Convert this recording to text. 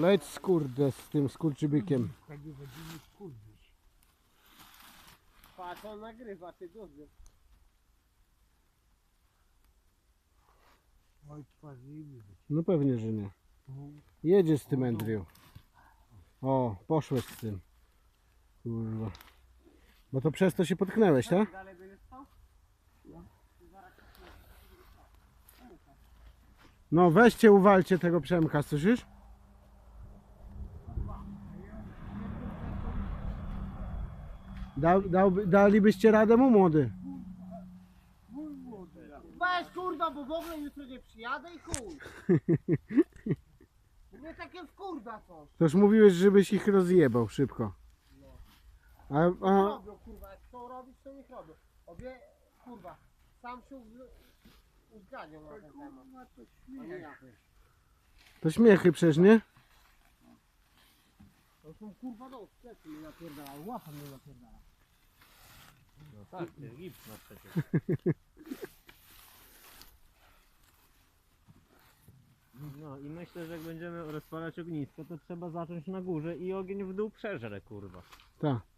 Leć z kurde z tym skurczybykiem. Tak nie będziemy kurwić. Patrz, on nagrywa, ty dobrze. Oj. No pewnie, że nie. Jedziesz z tym Andrew. O, poszłeś z tym. Kurwa. Bo to przez to się potknęłeś, tak? Dalej będziesz spał? No weźcie, uwalcie tego Przemka, słyszysz? Dał, dałby, dalibyście radę mu młody. Weź kurwa, bo w ogóle jutro nie przyjadę i chuj. Nie takie wkurda coś. Toż mówiłeś, żebyś ich rozjebał szybko. A, a, Robią kurwa, jak chcą robić, to niech robią. Obie, kurwa, sam się uz- uzgadniał na ten temat. A nie ja. to śmiechy przecież, nie? To są kurwa no, plecy mnie napierdala, łapa mnie napierdala. No tak, to jest gips no przecież. No i myślę, że jak będziemy rozpalać ognisko, to trzeba zacząć na górze i ogień w dół przeżre, kurwa. Tak.